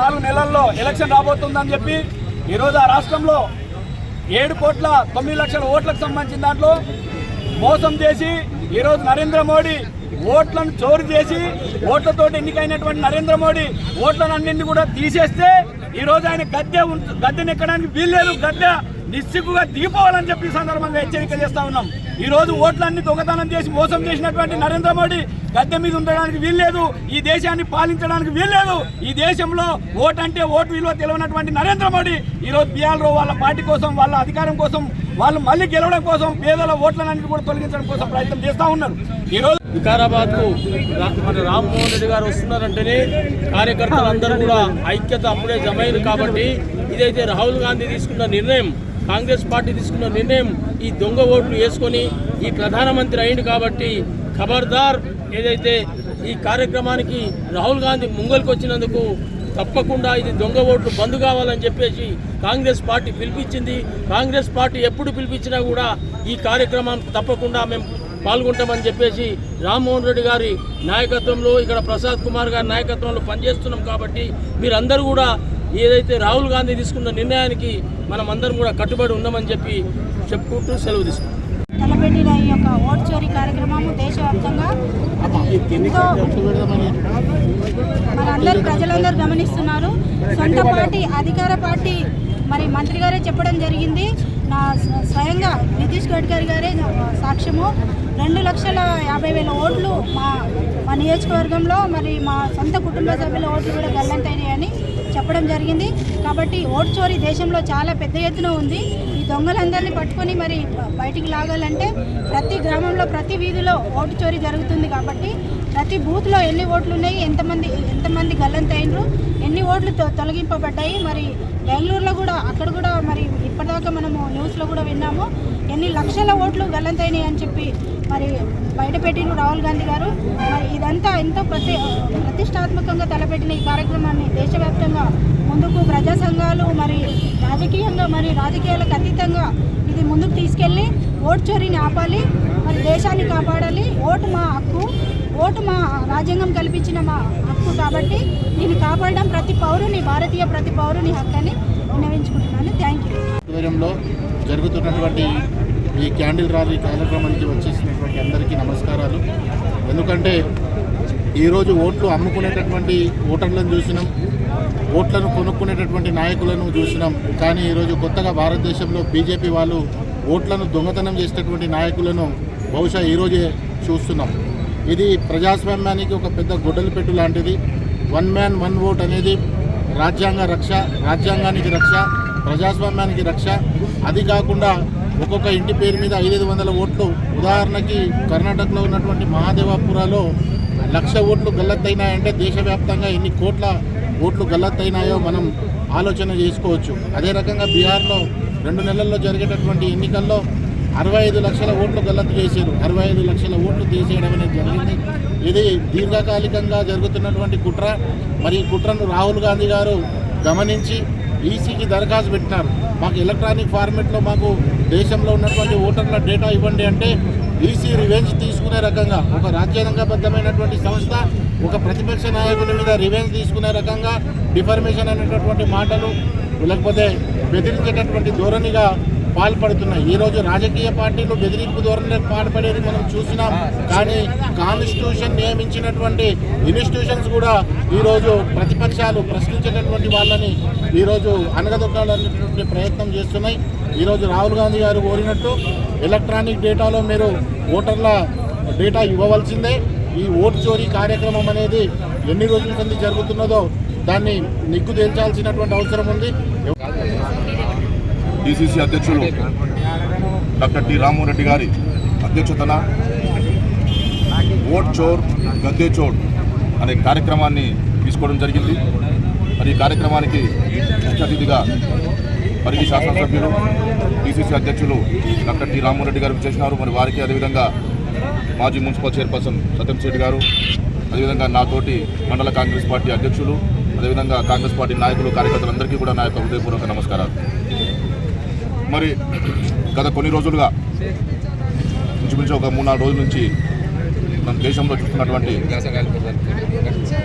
నాలుగు నెలల్లో ఎలక్షన్ రాబోతుందని చెప్పి ఈరోజు ఆ రాష్ట్రంలో ఏడు కోట్ల తొమ్మిది లక్షల ఓట్లకు సంబంధించిన దాంట్లో మోసం చేసి ఈరోజు నరేంద్ర మోడీ ఓట్లను చోరు చేసి ఓట్లతోటి ఎన్నికైనటువంటి నరేంద్ర మోడీ ఓట్లను అన్నింటినీ కూడా తీసేస్తే ఈరోజు ఆయన గద్దె గద్దెనెక్కడానికి వీల్లేదు. గద్దె నిస్సిగ్గుగా దిగిపోవాలని చెప్పి సందర్భంగా హెచ్చరిక చేస్తా ఉన్నాం. ఈరోజు ఓట్లన్నీ దొంగతనం చేసి మోసం చేసినటువంటి నరేంద్ర మోడీ గద్దె మీద ఉండడానికి వీల్లేదు. ఈ దేశాన్ని పాలించడానికి వీల్లేదు. ఈ దేశంలో ఓటు అంటే ఓటు విలువ తెలియనటువంటి నరేంద్ర మోడీ ఈ రోజు బీఆర్ఓ వాళ్ళ పార్టీ కోసం వాళ్ళ అధికారం కోసం వాళ్ళు మళ్ళీ గెలవడం కోసం పేదల ఓట్లన్నింటినీ కూడా తొలగించడం కోసం ప్రయత్నం చేస్తా ఉన్నారు. ఈరోజు వికారాబాద్కు మన రామ్మోహన్ రెడ్డి గారు వస్తున్నారంటేనే కార్యకర్తలందరూ కూడా ఐక్యత అప్పుడే జమైంది కాబట్టి ఇదైతే రాహుల్ గాంధీ తీసుకున్న నిర్ణయం. కాంగ్రెస్ పార్టీ తీసుకున్న నిర్ణయం ఈ దొంగ ఓట్లు వేసుకొని ఈ ప్రధానమంత్రి అయింది కాబట్టి ఖబర్దార్ ఏదైతే ఈ కార్యక్రమానికి రాహుల్ గాంధీ ముంగల్కి వచ్చినందుకు తప్పకుండా ఇది దొంగ ఓట్లు బంద్ కావాలని చెప్పేసి కాంగ్రెస్ పార్టీ పిలిపించింది. కాంగ్రెస్ పార్టీ ఎప్పుడు పిలిపించినా కూడా ఈ కార్యక్రమం తప్పకుండా మేము పాల్గొంటామని చెప్పేసి రామ్మోహన్ రెడ్డి గారి నాయకత్వంలో ఇక్కడ ప్రసాద్ కుమార్ గారి నాయకత్వంలో పనిచేస్తున్నాం కాబట్టి మీరందరూ కూడా ఏదైతే రాహుల్ గాంధీ తీసుకున్న నిర్ణయానికి మనం అందరం కూడా కట్టుబడి ఉన్నామని చెప్పి చెప్పుకుంటూ సెలవు తీసుకుంటాం. తలపెట్టిన ఈ యొక్క ఓట్ చోరీ కార్యక్రమము దేశవ్యాప్తంగా అది ఎంతో మనందరూ ప్రజలందరూ గమనిస్తున్నారు. సొంత పార్టీ అధికార పార్టీ మరి మంత్రి గారే చెప్పడం జరిగింది. నా స్వ- స్వయంగా నితీష్ గడ్కరీ గారే సాక్ష్యము. రెండు లక్షల యాభై వేల ఓట్లు మా మా నియోజకవర్గంలో మరి మా సొంత కుటుంబ సభ్యుల ఓట్లు కూడా గల్లంతైనాయని చెప్పడం జరిగింది. కాబట్టి ఓటు చోరీ దేశంలో చాలా పెద్ద ఎత్తున ఉంది. ఈ దొంగలందరినీ పట్టుకొని మరి బయటికి లాగాలంటే ప్రతి గ్రామంలో ప్రతి వీధిలో ఓటు చోరీ జరుగుతుంది కాబట్టి ప్రతి బూత్లో ఎన్ని ఓట్లు ఉన్నాయి ఎంతమంది ఎంతమంది గల్లంతైనరు ఎన్ని ఓట్లు తొ- తొలగింపబడ్డాయి మరి బెంగళూరులో కూడా అక్కడ కూడా మరి ఇప్పటిదాకా మనము న్యూస్లో కూడా విన్నాము. ఎన్ని లక్షల ఓట్లు గల్లంతైనాయి అని చెప్పి మరి బయటపెట్టిన రాహుల్ గాంధీ గారు. మరి ఇదంతా ఎంతో ప్రతి ప్రతిష్టాత్మకంగా తలపెట్టిన ఈ కార్యక్రమాన్ని దేశవ్యాప్తంగా ముందుకు ప్రజా సంఘాలు మరి రాజకీయంగా మరి రాజకీయాలకు అతీతంగా ఇది ముందుకు తీసుకెళ్ళి ఓటు చోరీని ఆపాలి మరి దేశాన్ని కాపాడాలి. ఓటు మా హక్కు ఓటు మా రాజ్యాంగం కల్పించిన మా హక్కు కాబట్టి దీన్ని కాపాడడం ప్రతి పౌరుని భారతీయ ప్రతి పౌరుని హక్కు అని విన్నవించుకుంటున్నాను. Thank you. జరుగుతున్నటువంటి ఈ క్యాండిల్ ర్యాలీ కార్యక్రమానికి వచ్చేసినటువంటి అందరికీ నమస్కారాలు. ఎందుకంటే ఈరోజు ఓట్లు అమ్ముకునేటటువంటి ఓటర్లను చూసినాం ఓట్లను కొనుక్కునేటటువంటి నాయకులను చూసినాం. కానీ ఈరోజు కొత్తగా భారతదేశంలో బీజేపీ వాళ్ళు ఓట్లను దొంగతనం చేసేటటువంటి నాయకులను బహుశా ఈరోజే చూస్తున్నాం. ఇది ప్రజాస్వామ్యానికి ఒక పెద్ద గొడ్డలి పెట్టు లాంటిది. వన్ మ్యాన్ వన్ ఓట్ అనేది రాజ్యాంగ రక్ష రాజ్యాంగానికి రక్ష ప్రజాస్వామ్యానికి రక్ష. అది కాకుండా ఒక్కొక్క ఇంటి పేరు మీద ఐదైదు వందల ఓట్లు. ఉదాహరణకి కర్ణాటకలో ఉన్నటువంటి మహాదేవాపురాలో లక్ష ఓట్లు గల్లత్తైనాయంటే దేశవ్యాప్తంగా ఎన్ని కోట్ల ఓట్లు గల్లత్తైనాయో మనం ఆలోచన చేసుకోవచ్చు. అదే రకంగా బీహార్లో రెండు నెలల్లో జరిగేటటువంటి ఎన్నికల్లో అరవై ఐదు లక్షల ఓట్లు గల్లత్తు చేశారు. అరవై ఐదు లక్షల ఓట్లు తీసేయడం అనేది జరిగింది. ఇది దీర్ఘకాలికంగా జరుగుతున్నటువంటి కుట్ర. మరి ఈ కుట్రను రాహుల్ గాంధీ గారు గమనించి ఈసీకి దరఖాస్తు పెట్టినారు. మాకు ఎలక్ట్రానిక్ ఫార్మెట్లో మాకు దేశంలో ఉన్నటువంటి ఓటర్ల డేటా ఇవ్వండి అంటే ఈసీ రివెంజ్ తీసుకునే రకంగా ఒక రాజ్యాంగబద్ధమైనటువంటి సంస్థ ఒక ప్రతిపక్ష నాయకుల మీద రివెంజ్ తీసుకునే రకంగా డిఫర్మేషన్ అనేటటువంటి మాటలు లేకపోతే బెదిరించేటటువంటి ధోరణిగా పాల్పడుతున్నాయి. ఈరోజు రాజకీయ పార్టీలు బెదిరింపు ధోరణి పాల్పడేది మనం చూసినాం. కానీ కాన్స్టిట్యూషన్ నియమించినటువంటి ఇన్స్టిట్యూషన్స్ కూడా ఈరోజు ప్రతిపక్షాలు ప్రశ్నించేటటువంటి వాళ్ళని ఈరోజు అనగదొక్కాలనేటువంటి ప్రయత్నం చేస్తున్నాయి. ఈరోజు రాహుల్ గాంధీ గారు కోరినట్టు ఎలక్ట్రానిక్ డేటాలో మీరు ఓటర్ల డేటా ఇవ్వవలసిందే. ఈ ఓటు చోరీ కార్యక్రమం అనేది ఎన్ని రోజుల కింద జరుగుతున్నదో దాన్ని నిగ్గు తేల్చాల్సినటువంటి అవసరం ఉంది. డిసిసి అధ్యక్షులు డాక్టర్ టి రామ్మోహన్ రెడ్డి గారి అధ్యక్షతన ఓట్ చోర్ గద్దె చోర్ అనే కార్యక్రమాన్ని తీసుకోవడం జరిగింది. మరి ఈ కార్యక్రమానికి ముఖ్య అతిథిగా పరిగి శాసనసభ్యులు పిసిసి అధ్యక్షులు డాక్టర్ టి రామ్మోహన్ గారు చేసినారు మరి వారికి అదేవిధంగా మాజీ మున్సిపల్ చైర్పర్సన్ సత్యం శెట్టి గారు అదేవిధంగా నాతోటి మండల కాంగ్రెస్ పార్టీ అధ్యక్షులు అదేవిధంగా కాంగ్రెస్ పార్టీ నాయకులు కార్యకర్తలందరికీ కూడా నా యొక్క హృదయపూర్వక నమస్కారాలు. మరి గత కొన్ని రోజులుగా ఇంచుమించు ఒక మూడు నాలుగు రోజుల నుంచి మన దేశంలో చూస్తున్నటువంటి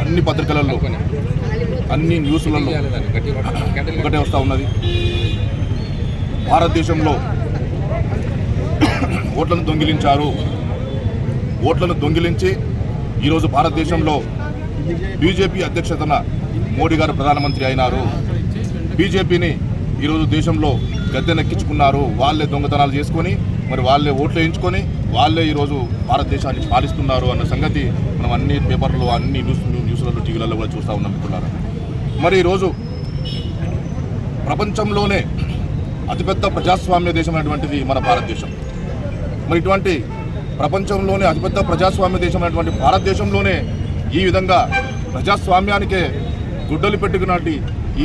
అన్ని పత్రికలలో అన్ని న్యూస్లలో ఒకటే వస్తూ ఉన్నది. భారతదేశంలో ఓట్లను దొంగిలించారు. ఓట్లను దొంగిలించి ఈరోజు భారతదేశంలో బీజేపీ అధ్యక్షతన మోడీ గారు ప్రధానమంత్రి అయినారు. బీజేపీని ఈరోజు దేశంలో గద్దెనెక్కించుకున్నారు. వాళ్ళే దొంగతనాలు చేసుకొని మరి వాళ్ళే ఓట్లు వేయించుకొని వాళ్ళే ఈరోజు భారతదేశాన్ని పాలిస్తున్నారు అన్న సంగతి మనం అన్ని పేపర్లు అన్ని న్యూస్ న్యూస్లలో టీవీలలో కూడా చూస్తూ ఉన్నాం అనుకున్నారు మరి ఈరోజు ప్రపంచంలోనే అతిపెద్ద ప్రజాస్వామ్య దేశమైనటువంటిది మన భారతదేశం. మరి ఇటువంటి ప్రపంచంలోనే అతిపెద్ద ప్రజాస్వామ్య దేశమైనటువంటి భారతదేశంలోనే ఈ విధంగా ప్రజాస్వామ్యానికే గుడ్డలు పెట్టుకున్నట్టు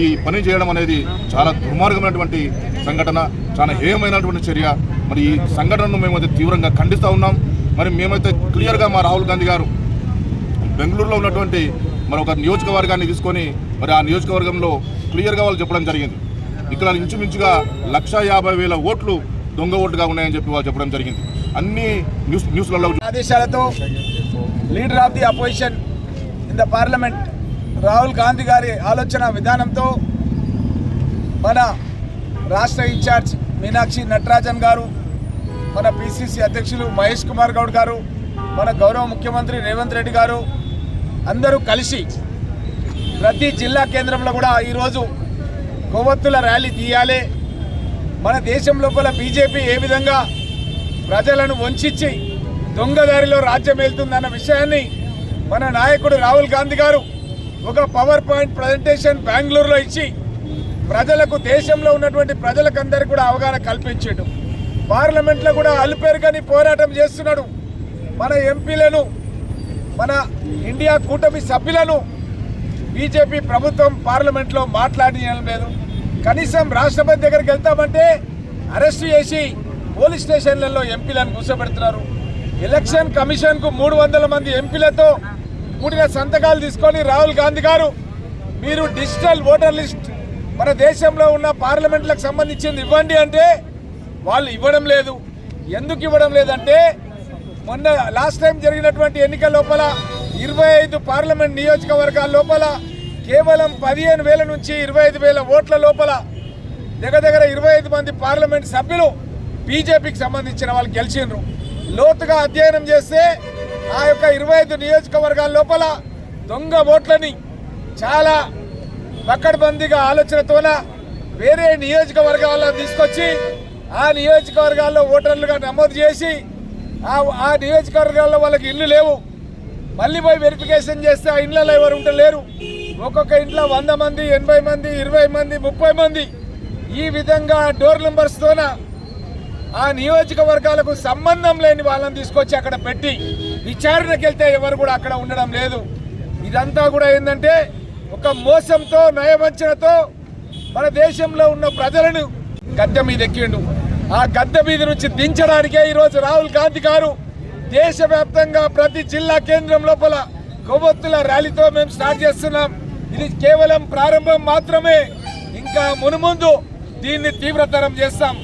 ఈ పని చేయడం అనేది చాలా దుర్మార్గమైనటువంటి సంఘటన చాలా హేయమైనటువంటి చర్య. మరి ఈ సంఘటనను మేమైతే తీవ్రంగా ఖండిస్తూ ఉన్నాం. మరి మేమైతే క్లియర్గా మా రాహుల్ గాంధీ గారు బెంగళూరులో ఉన్నటువంటి మరి ఒక నియోజకవర్గాన్ని తీసుకొని మరి ఆ నియోజకవర్గంలో క్లియర్గా వాళ్ళు చెప్పడం జరిగింది. ఇక్కడ ఇంచుమించుగా లక్ష యాభై వేల ఓట్లు దొంగ ఓటుగా ఉన్నాయని చెప్పి వాళ్ళు చెప్పడం జరిగింది. అన్ని న్యూస్ న్యూస్లలో ఆదేశాలతో leader of the opposition in the parliament Rahul Gandhi garu ఆలోచన విధానంతో మన రాష్ట్ర ఇన్ఛార్జ్ మీనాక్షి నటరాజన్ గారు మన పిసిసి అధ్యక్షులు మహేష్ కుమార్ గౌడ్ గారు మన గౌరవ ముఖ్యమంత్రి రేవంత్ రెడ్డి గారు అందరూ కలిసి ప్రతి జిల్లా కేంద్రంలో కూడా ఈరోజు కొవ్వొత్తుల ర్యాలీ తీయాలి. మన దేశం లోపల బీజేపీ ఏ విధంగా ప్రజలను వంచి దొంగదారిలో రాజ్యం వెళ్తుందన్న విషయాన్ని మన నాయకుడు రాహుల్ గాంధీ గారు ఒక పవర్ పాయింట్ ప్రజెంటేషన్ బెంగళూరులో ఇచ్చి ప్రజలకు దేశంలో ఉన్నటువంటి ప్రజలకందరికీ కూడా అవగాహన కల్పించాడు. పార్లమెంట్లో కూడా అలుపేరుగని పోరాటం చేస్తున్నాడు. మన ఎంపీలను మన ఇండియా కూటమి సభ్యులను బీజేపీ ప్రభుత్వం పార్లమెంట్లో మాట్లాడియడం లేదు కనీసం రాష్ట్రపతి దగ్గరికి వెళ్తామంటే అరెస్ట్ చేసి పోలీస్ స్టేషన్లలో ఎంపీలను కూర్చోబెడుతున్నారు. ఎలక్షన్ కమిషన్కు మూడు వందల మంది ఎంపీలతో కూడిన సంతకాలు తీసుకొని రాహుల్ గాంధీ గారు మీరు డిజిటల్ ఓటర్ లిస్ట్ మన దేశంలో ఉన్న పార్లమెంట్లకు సంబంధించింది ఇవ్వండి అంటే వాళ్ళు ఇవ్వడం లేదు. ఎందుకు ఇవ్వడం లేదంటే మొన్న లాస్ట్ టైం జరిగినటువంటి ఎన్నికల లోపల ఇరవై ఐదు పార్లమెంట్ నియోజకవర్గాల లోపల కేవలం పదిహేను వేల నుంచి ఇరవై ఐదు వేల ఓట్ల లోపల దగ్గర దగ్గర ఇరవై ఐదు మంది పార్లమెంట్ సభ్యులు బీజేపీకి సంబంధించిన వాళ్ళు గెలిచిండ్రు. లోతుగా అధ్యయనం చేస్తే ఆ యొక్క ఇరవై ఐదు నియోజకవర్గాల లోపల దొంగ ఓట్లని చాలా పక్కడబందీగా ఆలోచనతోన వేరే నియోజకవర్గాల్లో తీసుకొచ్చి ఆ నియోజకవర్గాల్లో ఓటర్లుగా నమోదు చేసి ఆ ఆ నియోజకవర్గాల్లో వాళ్ళకి ఇల్లు లేవు. మళ్ళీ పోయి వెరిఫికేషన్ చేస్తే ఆ ఇళ్ళలో ఎవరు ఉంటలేరు. ఒక్కొక్క ఇంట్లో వంద మంది ఎనభై మంది ఇరవై మంది ముప్పై మంది. ఈ విధంగా డోర్ నెంబర్స్తోన ఆ నియోజకవర్గాలకు సంబంధం లేని వాళ్ళని తీసుకొచ్చి అక్కడ పెట్టి విచారణకి వెళ్తే ఎవరు కూడా అక్కడ ఉండడం లేదు. ఇదంతా కూడా ఏంటంటే ఒక మోసంతో నయవంచనతో మన దేశంలో ఉన్న ప్రజలను గద్దె మీద ఎక్కిండు. ఆ గద్దె మీద నుంచి దించడానికే ఈరోజు రాహుల్ గాంధీ గారు దేశవ్యాప్తంగా ప్రతి జిల్లా కేంద్రం లోపల కొవ్వొత్తుల ర్యాలీతో మేము స్టార్ట్ చేస్తున్నాం. ఇది కేవలం ప్రారంభం మాత్రమే. ఇంకా మునుముందు దీన్ని తీవ్రతరం చేస్తాం.